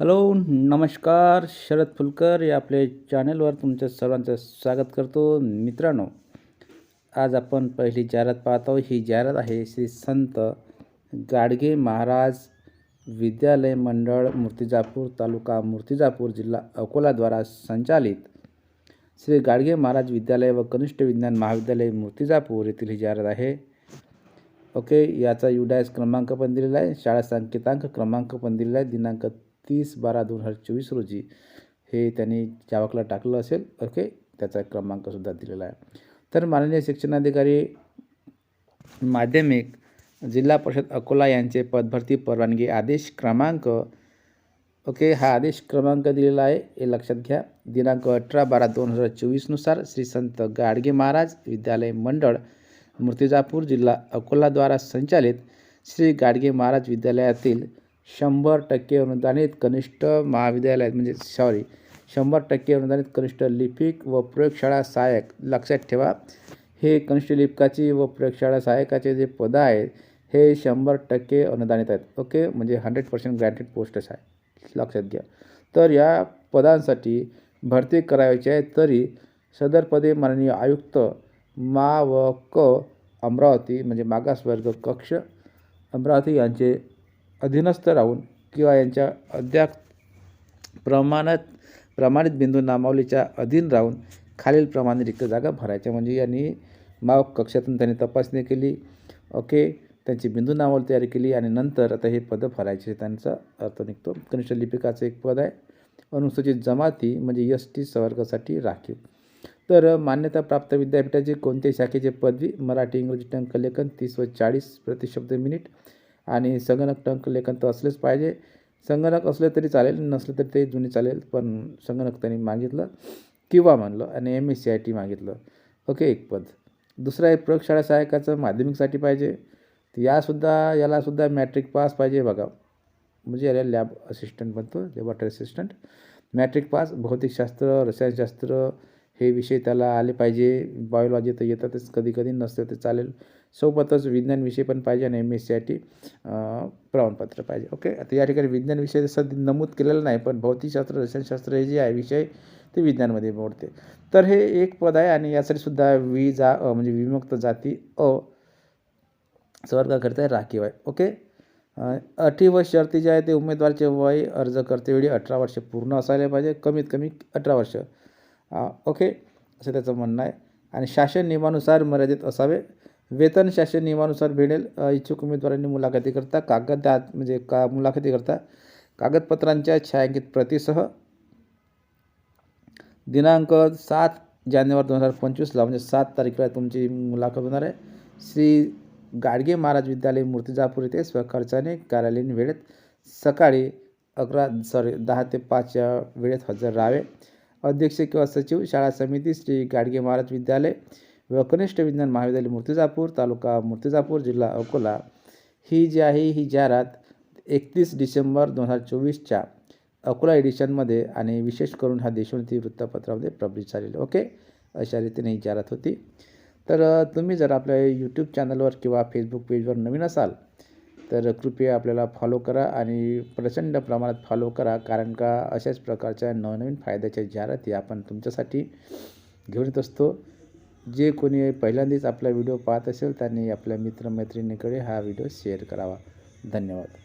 Hello नमस्कार शरद फुलकर या आपल्या चॅनलवर तुमच्या सर्वांचं स्वागत करतो. मित्रांनो आज आपण पहिली जाहिरात पाहतो ही जाहिरात आहे श्री संत गाडगे महाराज विद्यालय मंडळ मूर्तिजापूर तालुका मूर्तिजापूर जिल्हा अकोलाद्वारा संचालित श्री गाडगे महाराज विद्यालय व कनिष्ठ विज्ञान महाविद्यालय मूर्तिजापूर येथील ही जाहिरात आहे. ओके याचा युडायस क्रमांक पण दिलेला आहे. शाळा संकेतांक क्रमांक पण दिलेला आहे. दिनांक तीस बारा दोन हजार चोवीस रोजी हे त्यांनी चावकला टाकलं असेल. ओके? त्याचा क्रमांकसुद्धा दिलेला आहे. तर माननीय शिक्षणाधिकारी माध्यमिक जिल्हा परिषद अकोला यांचे पदभरती परवानगी आदेश क्रमांक ओके? हा आदेश क्रमांक दिलेला आहे. हे लक्षात घ्या. दिनांक अठरा बारा दोन हजार चोवीसनुसार श्री संत गाडगे महाराज विद्यालय मंडळ मूर्तिजापूर जिल्हा अकोलाद्वारा संचालित श्री गाडगे महाराज विद्यालयातील शंभर टक्के अनुदानित कनिष्ठ महाविद्यालयात म्हणजे सॉरी शंभर टक्के अनुदानित कनिष्ठ लिपिक व प्रयोगशाळा सहाय्यक. लक्षात ठेवा हे कनिष्ठ लिपिकाची व प्रयोगशाळा सहाय्यकाचे जे पदं आहेत हे शंभर टक्के अनुदानित आहेत. ओके? म्हणजे हंड्रेड पर्सेंट ग्रँटेड पोस्टच आहे. लक्षात घ्या. तर या पदांसाठी भरती करायची आहे तरी सदर पदे माननीय आयुक्त मा व क अमरावती म्हणजे मागासवर्ग कक्ष अमरावती यांचे अधीनस्थ राहून किंवा यांच्या अद्याप प्रमाणात प्रमाणित बिंदू नामावलीच्या अधीन राहून खालीलप्रमाणे रिक्त जागा भरायच्या. म्हणजे यांनी माव कक्षातून त्यांनी तपासणी केली. ओके त्यांची बिंदू नामावली तयारी केली आणि नंतर आता हे पदं भरायचे. त्यांचा अर्थ निघतो. कनिष्ठ लिपिकाचं एक पद आहे. अनुसूचित जमाती म्हणजे एस टी संवर्गासाठी राखीव. तर मान्यताप्राप्त विद्यापीठाचे कोणत्याही शाखेचे पदवी मराठी इंग्रजी टंकलेखन तीस व चाळीस प्रतिशब्द मिनिट आणि संगणक टंक लेखन तर असलेच पाहिजे. संगणक असले तरी चालेल नसले तरी ते जुनी चालेल पण संगणक त्यांनी मागितलं किंवा म्हणलं आणि M S C I T मागितलं. ओके एक पद. दुसरं आहे प्रयोगशाळा सहायकाचं माध्यमिकसाठी पाहिजे. तर यासुद्धा यालासुद्धा मॅट्रिक पास पाहिजे बघा. म्हणजे याला लॅब असिस्टंट बनतो लॅबॉरेटरी असिस्टंट मॅट्रिक पास भौतिकशास्त्र रसायनशास्त्र हे विषय त्याला आले पाहिजे. बायोलॉजी तर येतातच कधी कधी नसतं ते चालेल. सोबतच विज्ञान विषय पण पाहिजे आणि M S C I T प्रमाणपत्र पाहिजे. ओके आता या ठिकाणी विज्ञान विषय सध्या नमूद केलेलं नाही पण भौतिकशास्त्र रसायनशास्त्र हे जे आहे विषय ते विज्ञानमध्ये मोडते. तर हे एक पद आहे आणि यासाठी सुद्धा वि जा म्हणजे विमुक्त जाती अ स्वर्गाकरिता राखीव आहे. ओके अटी व शर्ती जे आहे ते उमेदवारचे वय अर्ज करतेवेळी अठरा वर्ष पूर्ण असायला पाहिजे. कमीत कमी अठरा वर्ष. ओके. असं त्याचं म्हणणं आहे. आणि शासन नियमानुसार मर्यादित असावे. वेतन शासन नियमानुसार भेटेल इच्छुक उमेदवारांनी मुलाखतीकरता कागद म्हणजे का मुलाखतीकरता कागदपत्रांच्या छायांकित प्रतीसह दिनांक सात जानेवारी दोन हजार पंचवीसला म्हणजे सात तारखेला तुमची मुलाखत होणार आहे. श्री गाडगे महाराज विद्यालय मूर्तिजापूर येथे स्वखर्चाने कार्यालयीन वेळेत सकाळी अकरा सॉरी दहा ते पाच या वेळेत हजर राहावे. अध्यक्ष किंवा सचिव शाळा समिती श्री गाडगे महाराज विद्यालय व कनिष्ठ विज्ञान महाविद्यालय मूर्तिजापूर तालुका मूर्तिजापूर जिल्हा अकोला. ही जी आहे ही जाहिरात एकतीस डिसेंबर दोन हजार चोवीसच्या अकोला एडिशनमध्ये आणि विशेष करून हा देशोन्नती वृत्तपत्रामध्ये पब्लिश झालेली. ओके? अशा रीतीने ही जाहिरात होती. तर तुम्ही जर आपल्या यूट्यूब चॅनलवर किंवा फेसबुक पेजवर नवीन असाल तर कृपया आपल्याला फॉलो करा आणि प्रचंड प्रमाणात फॉलो करा. कारण का अशाच प्रकारच्या नवनवीन फायद्याच्या जाहिराती आपण तुमच्यासाठी घेऊन येत असतो. जे कोणी पहिल्यांदाच आपला व्हिडिओ पाहत असेल त्यांनी आपल्या मित्रमैत्रिणीकडे हा व्हिडिओ शेअर करावा. धन्यवाद.